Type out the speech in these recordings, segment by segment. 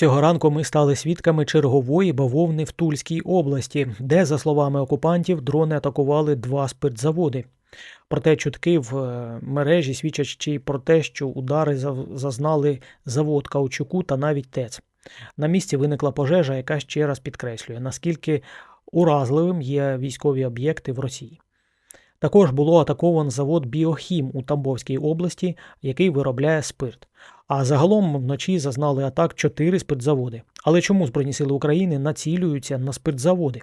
Цього ранку ми стали свідками чергової бавовни в Тульській області, де, за словами окупантів, дрони атакували два спиртзаводи. Проте чутки в е, мережі свідчать ще й про те, що удари зазнали завод каучуку та навіть ТЕЦ. На місці виникла пожежа, яка ще раз підкреслює, наскільки уразливим є військові об'єкти в Росії. Також було атакован завод Біохім у Тамбовській області, який виробляє спирт. А загалом вночі зазнали атак чотири спиртзаводи. Але чому Збройні сили України націлюються на спиртзаводи?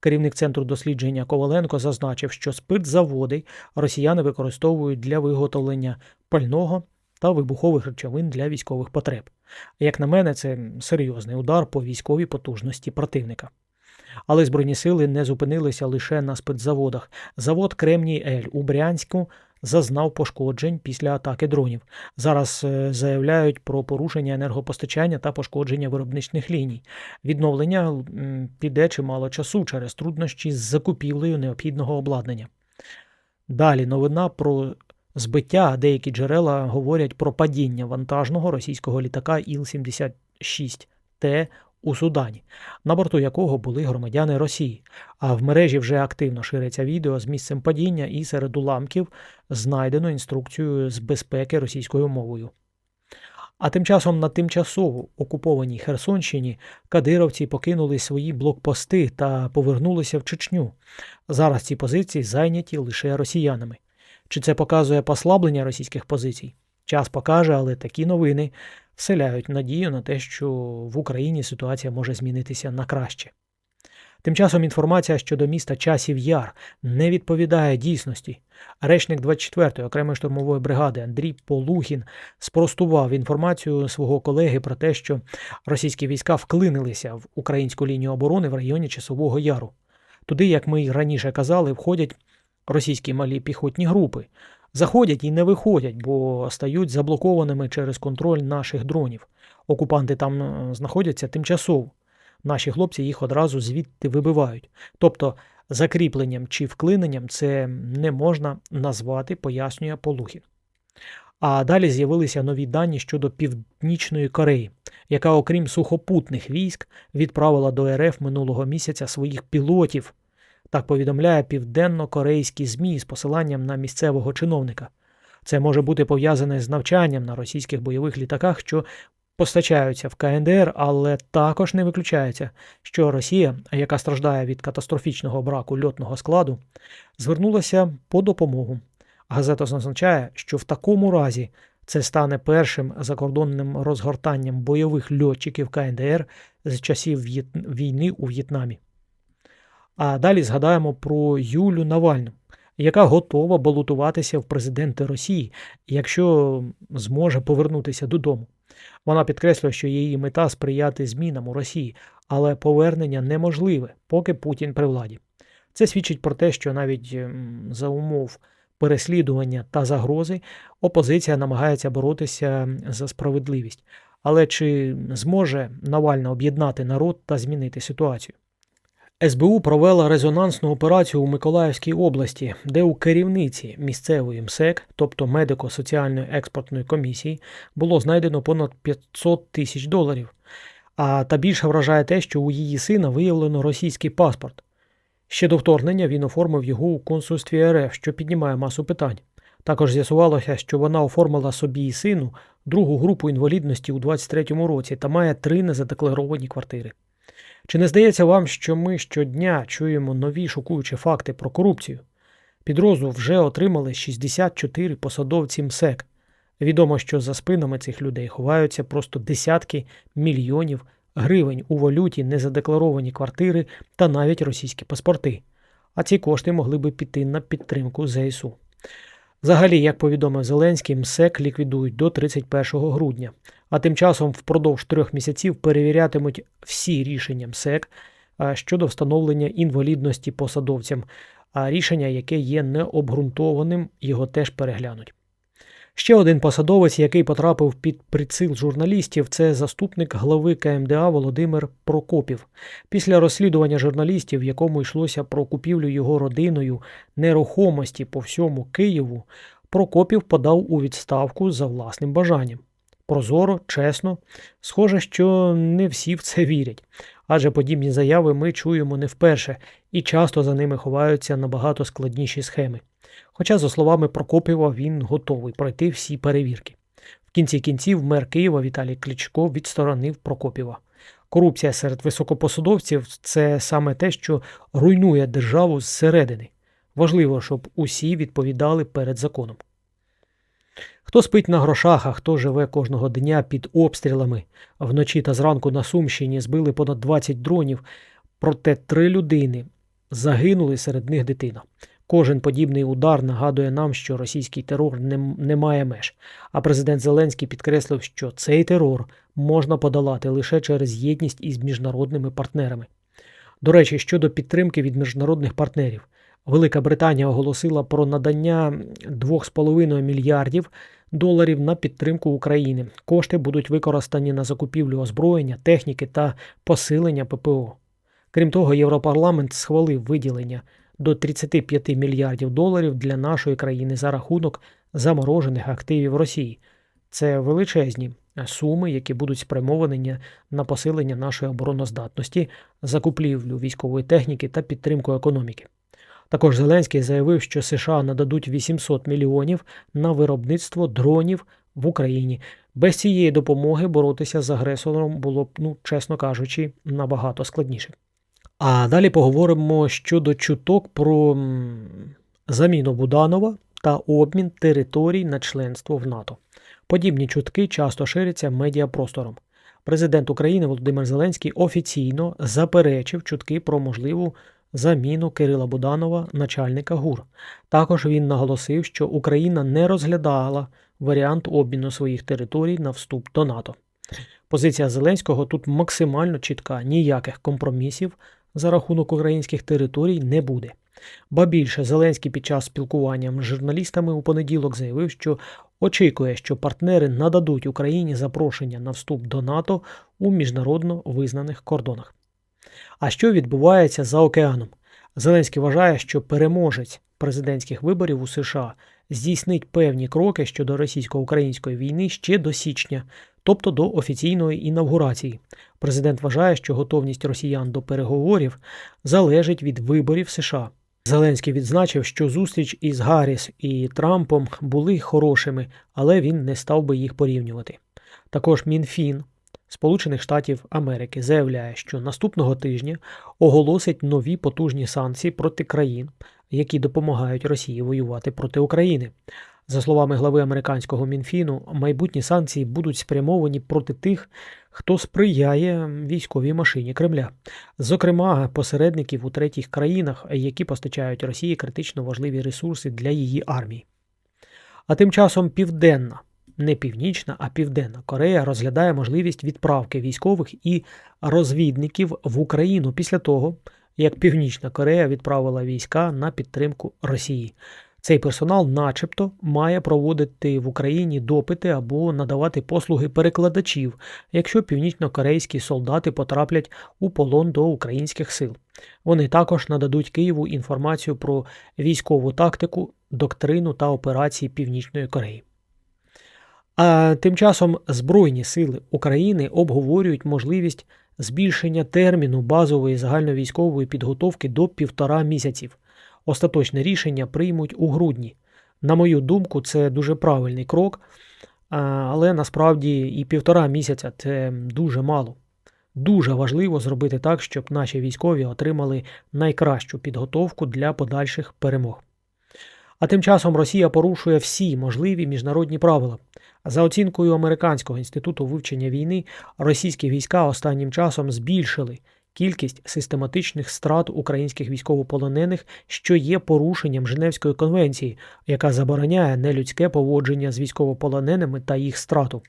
Керівник центру дослідження Коваленко зазначив, що спиртзаводи росіяни використовують для виготовлення пального та вибухових речовин для військових потреб. Як на мене, це серйозний удар по військовій потужності противника. Але Збройні сили не зупинилися лише на спиртзаводах. Завод Кремній Ель у Брянську зазнав пошкоджень після атаки дронів. Зараз е, заявляють про порушення енергопостачання та пошкодження виробничних ліній. Відновлення піде чимало часу через труднощі з закупівлею необхідного обладнання. Далі новина про збиття. Деякі джерела говорять про падіння вантажного російського літака Іл-76Т у Судані, на борту якого були громадяни Росії. А в мережі вже активно шириться відео з місцем падіння і серед уламків знайдено інструкцію з безпеки російською мовою. А тим часом на тимчасово окупованій Херсонщині кадировці покинули свої блокпости та повернулися в Чечню. Зараз ці позиції зайняті лише росіянами. Чи це показує послаблення російських позицій? Час покаже, але такі новини вселяють надію на те, що в Україні ситуація може змінитися на краще. Тим часом інформація щодо міста Часів Яр не відповідає дійсності. Речник 24-ї окремої штурмової бригади Андрій Полухін спростував інформацію свого колеги про те, що російські війська вклинилися в українську лінію оборони в районі Часового Яру. Туди, як ми й раніше казали, входять російські малі піхотні групи. Заходять і не виходять, бо стають заблокованими через контроль наших дронів. Окупанти там е, знаходяться тимчасово. Наші хлопці їх одразу звідти вибивають. Тобто закріпленням чи вклиненням це не можна назвати, пояснює Полухін. А далі з'явилися нові дані щодо Північної Кореї, яка, окрім сухопутних військ, відправила до РФ минулого місяця своїх пілотів. Так повідомляє південно-корейські ЗМІ з посиланням на місцевого чиновника. Це може бути пов'язане з навчанням на російських бойових літаках, що постачаються в КНДР, але також не виключається, що Росія, яка страждає від катастрофічного браку льотного складу, звернулася по допомогу. Газета зазначає, що в такому разі це стане першим закордонним розгортанням бойових льотчиків КНДР з часів війни у В'єтнамі. А далі згадаємо про Юлю Навальну, яка готова балотуватися в президенти Росії, якщо зможе повернутися додому. Вона підкреслює, що її мета сприяти змінам у Росії, але повернення неможливе, поки Путін при владі. Це свідчить про те, що навіть ем, за умов переслідування та загрози опозиція намагається боротися за справедливість. Але чи зможе Навальна об'єднати народ та змінити ситуацію? СБУ провела резонансну операцію у Миколаївській області, де у керівниці місцевої МСЕК, тобто медико-соціальної експортної комісії, було знайдено понад 500 тисяч доларів. А та більше вражає те, що у її сина виявлено російський паспорт. Ще до вторгнення він оформив його у консульстві РФ, що піднімає масу питань. Також з'ясувалося, що вона оформила собі і сину другу групу інвалідності у 23-му році та має три незадекларовані квартири. Чи не здається вам, що ми щодня чуємо нові шокуючі факти про корупцію? Підрозу вже отримали 64 посадовці МСЕК. Відомо, що за спинами цих людей ховаються просто десятки мільйонів гривень у валюті, незадекларовані квартири та навіть російські паспорти. А ці кошти могли би піти на підтримку ЗСУ. Взагалі, як повідомив Зеленський, МСЕК ліквідують до 31 грудня. А тим часом впродовж трьох місяців перевірятимуть всі рішення МСЕК щодо встановлення інвалідності посадовцям, а рішення, яке є необґрунтованим, його теж переглянуть. Ще один посадовець, який потрапив під приціл журналістів, це заступник глави КМДА Володимир Прокопів. Після розслідування журналістів, в якому йшлося про купівлю його родиною нерухомості по всьому Києву, Прокопів подав у відставку за власним бажанням. Прозоро, чесно. Схоже, що не всі в це вірять. Адже подібні заяви ми чуємо не вперше, і часто за ними ховаються набагато складніші схеми. Хоча, за словами Прокопєва, він готовий пройти всі перевірки. В кінці кінців мер Києва Віталій Кличко відсторонив Прокопєва. Корупція серед високопосадовців це саме те, що руйнує державу зсередини. Важливо, щоб усі відповідали перед законом. Хто спить на грошах, а хто живе кожного дня під обстрілами. Вночі та зранку на Сумщині збили понад 20 дронів, проте три людини загинули, серед них дитина. Кожен подібний удар нагадує нам, що російський терор не, не має меж. А президент Зеленський підкреслив, що цей терор можна подолати лише через єдність із міжнародними партнерами. До речі, щодо підтримки від міжнародних партнерів, Велика Британія оголосила про надання 2,5 мільярдів доларів на підтримку України. Кошти будуть використані на закупівлю озброєння, техніки та посилення ППО. Крім того, Європарламент схвалив виділення до 35 мільярдів доларів для нашої країни за рахунок заморожених активів Росії. Це величезні суми, які будуть спрямовані на посилення нашої обороноздатності, закупівлю військової техніки та підтримку економіки. Також Зеленський заявив, що США нададуть 800 мільйонів на виробництво дронів в Україні. Без цієї допомоги боротися з агресором було б, ну чесно кажучи, набагато складніше. А далі поговоримо щодо чуток про заміну Буданова та обмін територій на членство в НАТО. Подібні чутки часто ширяться медіапростором. Президент України Володимир Зеленський офіційно заперечив чутки про можливу заміну Кирила Буданова, начальника ГУР. Також він наголосив, що Україна не розглядала варіант обміну своїх територій на вступ до НАТО. Позиція Зеленського тут максимально чітка, ніяких компромісів за рахунок українських територій не буде. Ба більше Зеленський під час спілкування з журналістами у понеділок заявив, що очікує, що партнери нададуть Україні запрошення на вступ до НАТО у міжнародно визнаних кордонах. А що відбувається за океаном? Зеленський вважає, що переможець президентських виборів у США здійснить певні кроки щодо російсько-української війни ще до січня, тобто до офіційної інавгурації. Президент вважає, що готовність росіян до переговорів залежить від виборів США. Зеленський відзначив, що зустріч із Гарріс і Трампом були хорошими, але він не став би їх порівнювати. Також Мінфін Сполучених Штатів Америки заявляє, що наступного тижня оголосить нові потужні санкції проти країн, які допомагають Росії воювати проти України. За словами глави американського мінфіну, майбутні санкції будуть спрямовані проти тих, хто сприяє військовій машині Кремля, зокрема посередників у третіх країнах, які постачають Росії критично важливі ресурси для її армії. А тим часом Південна не Північна, а Південна Корея розглядає можливість відправки військових і розвідників в Україну після того, як Північна Корея відправила війська на підтримку Росії. Цей персонал, начебто, має проводити в Україні допити або надавати послуги перекладачів, якщо північно-корейські солдати потраплять у полон до українських сил. Вони також нададуть Києву інформацію про військову тактику, доктрину та операції Північної Кореї. А тим часом Збройні сили України обговорюють можливість збільшення терміну базової загальновійськової підготовки до півтора місяців. Остаточне рішення приймуть у грудні. На мою думку, це дуже правильний крок, але насправді і півтора місяця це дуже мало. Дуже важливо зробити так, щоб наші військові отримали найкращу підготовку для подальших перемог. А тим часом Росія порушує всі можливі міжнародні правила. За оцінкою Американського інституту вивчення війни, російські війська останнім часом збільшили кількість систематичних страт українських військовополонених, що є порушенням Женевської конвенції, яка забороняє нелюдське поводження з військовополоненими та їх страту.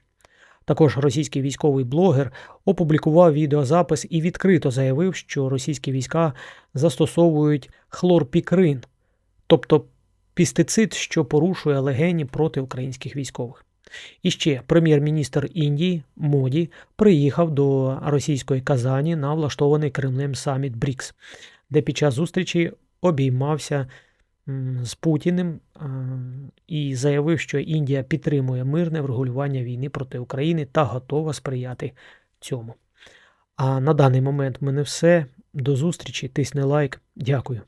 Також російський військовий блогер опублікував відеозапис і відкрито заявив, що російські війська застосовують хлорпікрин, тобто пістицид, що порушує легені проти українських військових. І ще прем'єр-міністр Індії Моді приїхав до російської Казані на влаштований Кремлем саміт БРІКС, де під час зустрічі обіймався з Путіним і заявив, що Індія підтримує мирне врегулювання війни проти України та готова сприяти цьому. А на даний момент в мене все. До зустрічі, тисни лайк. Дякую.